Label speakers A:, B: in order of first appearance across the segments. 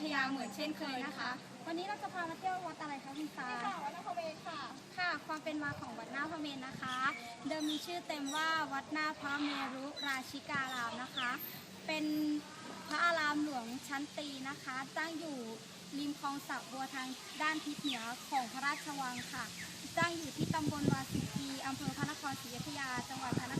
A: ธยาเหมือนเช่นเคยนะคะ วันนี้เราจะพามาเที่ยววัดอะไรคะคุณฟ้า
B: ค่ะวัดนครเวทค่ะ
A: ค่ะ ความเป็นมาของวัดหน้าพระเมรุนะคะ เดิมมีชื่อเต็มว่าวัดหน้าพระเมรุราชิการามนะคะ เป็นพระอารามหลวงชั้นตรีนะคะตั้งอยู่ริมคลองสระบัวทางด้านทิศเหนือของพระราชวังค่ะตั้งอยู่ที่ตำบลวาสิกีอำเภอพระนครศรีอยุธยา จังหวัดพระน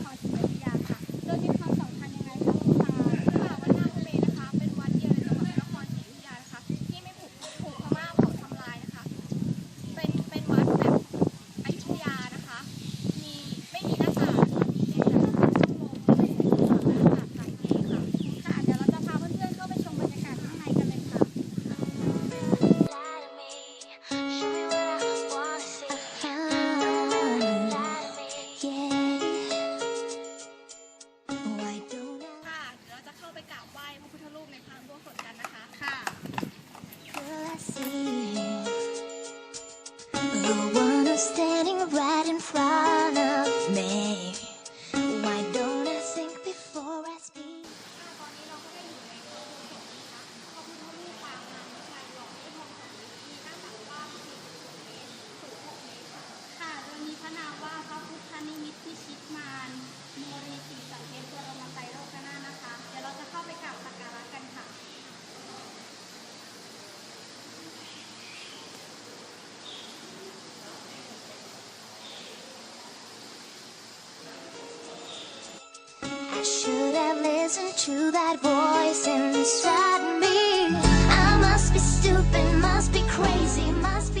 A: คร ว่า
B: พระพุทธนิมิตพิชิต
A: มา
B: รโมรีสี
A: สังเกตตัวรมาไตโลกนานะคะ เดี๋ยวเราจะเข้าไปกราบสักการะกันค่ะ
C: listen to that voice inside me. I must be stupid, must be crazy, must be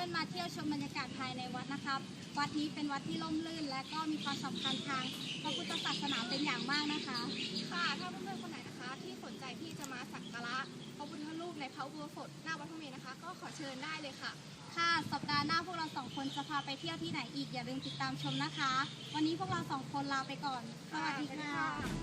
A: พาเพื่อนๆมาเที่ยวชมบรรยากาศภายในวัดนะครับ วัดนี้เป็นวัดที่ร่มรื่น และก็มีความสำคัญทางพระพุทธศาสนาเป็นอย่างมากนะคะ
B: ค่ะถ้าเพื่อนๆคนไหนนะคะ ที่สนใจที่จะมาสักการะพระพุทธรูปในพระอุโบสถหน้าวัดพระเมรุนะคะ ก็ขอเชิญได้เลยค่ะ
A: ค่ะสัปดาห์หน้าพวกเราสองคนจะพาไปเที่ยวที่ไหนอีกอย่าลืมติดตามชมนะคะ วันนี้พวกเราสองคนลาไปก่อนสวัสดีค่ะ